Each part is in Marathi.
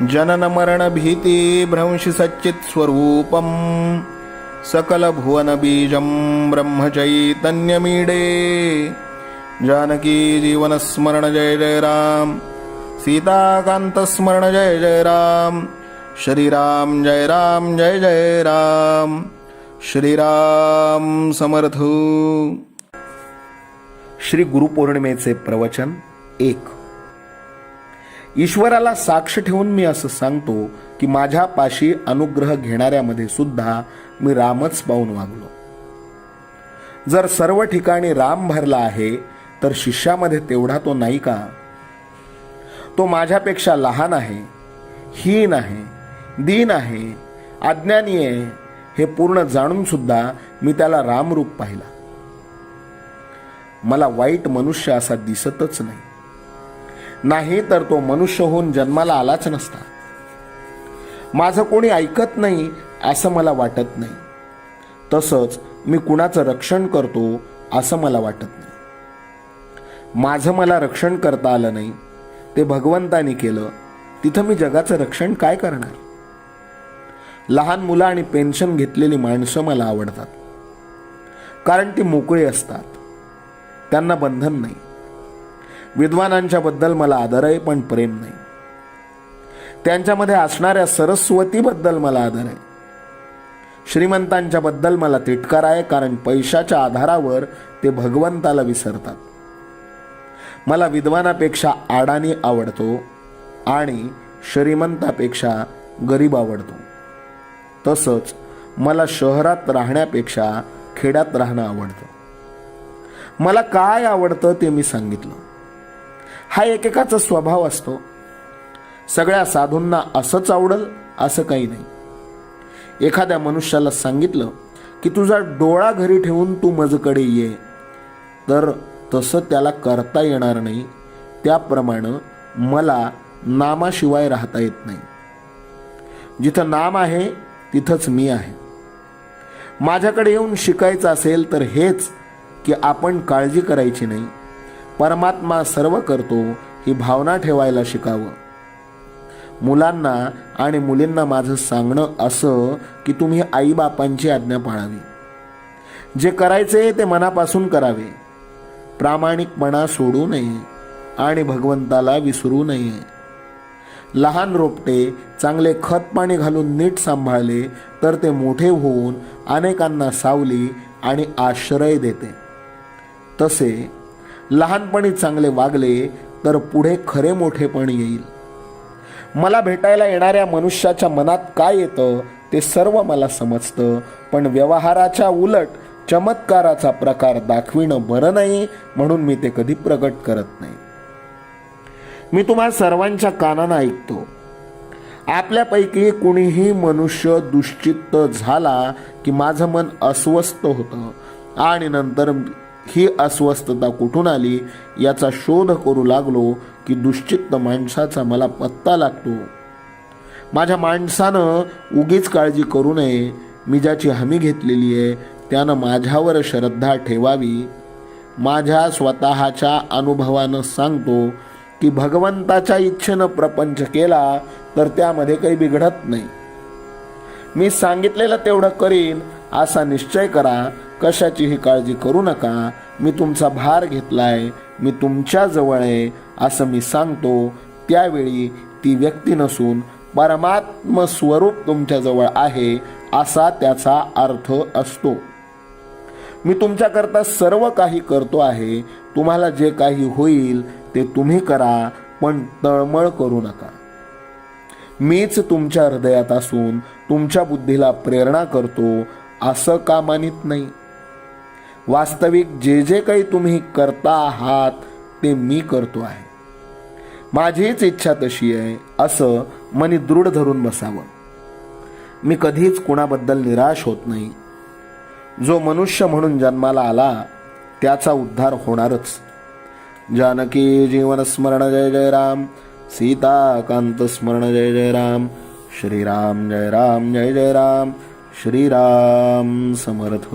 विधि हरिहरवेद्यं जनन मरण स्वरूपं सकल भुवन बीजं ब्रह्मचैतन्यमीडे जानकी जीवन स्मरण जय जय राम। सीताकांत स्मरण जय जय राम। श्रीराम जय राम जय जय राम। श्रीराम समर्थ। श्री गुरुपौर्णिमेचे प्रवचन एक। ईश्वराला साक्ष ठेवून मी असं सांगतो की माझ्या पाशी अनुग्रह घेणाऱ्यामध्ये सुद्धा मी रामच पाहून वागलो. जर सर्व ठिकाणी राम भरला आहे तर शिष्यामध्ये तेवढा तो नाही का? तो माझ्यापेक्षा लहान आहे हीन आहे दीन आहे अज्ञानी आहे हे पूर्ण जाणून सुद्धा मी त्याला रामरूप पाहिला. मला वाईट मनुष्य असा दिसतच नाही. नाही तर तो मनुष्य होऊन जन्माला आलाच नसता. माझं कोणी ऐकत नाही असं मला वाटत नाही. तसंच मी कुणाचं रक्षण करतो असं मला वाटत नाही. माझं मला रक्षण करता आलं नाही ते भगवंतानी केलं तिथं मी जगाचं रक्षण काय करणार? लहान मुलं आणि पेन्शन घेतलेली माणसं मला आवडतात. कारण ती मोकळी असतात. त्यांना बंधन नाही. विद्वानांच्याबद्दल मला आदर आहे पण प्रेम नाही. त्यांच्यामध्ये असणाऱ्या सरस्वतीबद्दल मला आदर आहे. श्रीमंतांच्याबद्दल मला तिटकार आहे कारण पैशाच्या आधारावर ते भगवंताला विसरतात. मला विद्वानापेक्षा आडाणी आवडतो आणि श्रीमंतापेक्षा गरीब आवडतो. तसंच मला शहरात राहण्यापेक्षा खेड्यात राहणं आवडतं. मला काय आवडतं ते मी सांगितलं. हा एकेकाचा स्वभाव असतो. सगळ्या साधूंना असंच आवडल असं काही नाही. एखाद्या मनुष्याला सांगितलं की तुझा डोळा घरी ठेवून तू मजकडे ये. तर तसं त्याला करता येणार नाही. त्याप्रमाणे मला नामाशिवाय राहता येत नाही. जिथं नाम आहे तिथंच मी आहे. माझ्याकडे येऊन शिकायचं असेल तर हेच की आपण काळजी करायची नाही. परमात्मा सर्व करतो ही भावना ठेवायला शिकावं. मुलांना आणि मुलींना माझं सांगणं असं की तुम्ही आईबापांची आज्ञा पाळावी. जे करायचे ते मनापासून करावे. प्रामाणिकपणा सोडू नये आणि भगवंताला विसरू नये. लहान रोपटे चांगले खत पाणी घालून नीट सांभाळले तर ते मोठे होऊन अनेकांना सावली आणि आश्रय देते. तसे लहानपणी चांगले वागले तर पुढे खरे मोठेपण येईल. मला भेटायला येणाऱ्या मनुष्याच्या मनात काय येतं ते सर्व मला समजतं पण व्यवहाराच्या उलट चमत्काराचा प्रकार दाखविणं बरं नाही म्हणून मी ते कधी प्रकट करत नाही. मी तुम्हा सर्वांच्या कानानं ऐकतो. आपल्यापैकी कुणीही मनुष्य दुश्चित्त झाला की माझं मन अस्वस्थ होतं. आणि नंतर ही अस्वस्थता कुठून आली याचा शोध करू लागलो की दुश्चित्त माणसाचा मला पत्ता लागतो. माझ्या माणसानं उगीच काळजी करू नये. मी ज्याची हमी घेतलेली आहे त्यानं माझ्यावर श्रद्धा ठेवावी. माझ्या स्वतःच्या अनुभवानं सांगतो की भगवंताच्या इच्छेनं प्रपंच केला तर त्यामध्ये काही बिघडत नाही. मी सांगितलेलं तेवढं करीन असा निश्चय करा कशाचीही काळजी करू नका. मी तुमचा भार घेतलाय. मी तुमच्या जवळ आहे असं मी सांगतो. त्यावेळी ती व्यक्ती नसून परमात्म स्वरूप तुमच्याजवळ आहे असा त्याचा अर्थ असतो. मी तुमच्याकरता सर्व काही करतो आहे. तुम्हाला जे काही होईल ते तुम्ही करा पण तळमळ करू नका. मीच तुमच्या हृदयात असून तुमच्या बुद्धीला प्रेरणा करतो असं का मानित नाही. वास्तविक जे जे काही तुम्ही करता आहात ते मी करतो आहे. माझीच इच्छा तशी आहे असं मनी दृढ धरून बसावं. मी कधीच कुणाबद्दल निराश होत नाही. जो मनुष्य म्हणून जन्माला आला त्याचा उद्धार होणारच. जानकी जीवन स्मरण जय जय राम सीताकांत स्मरण जय जय राम श्रीराम जय राम जय जय राम श्रीराम समर्थ.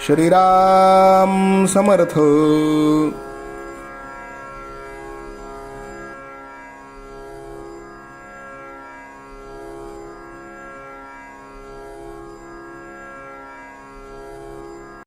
श्रीराम समर्थ।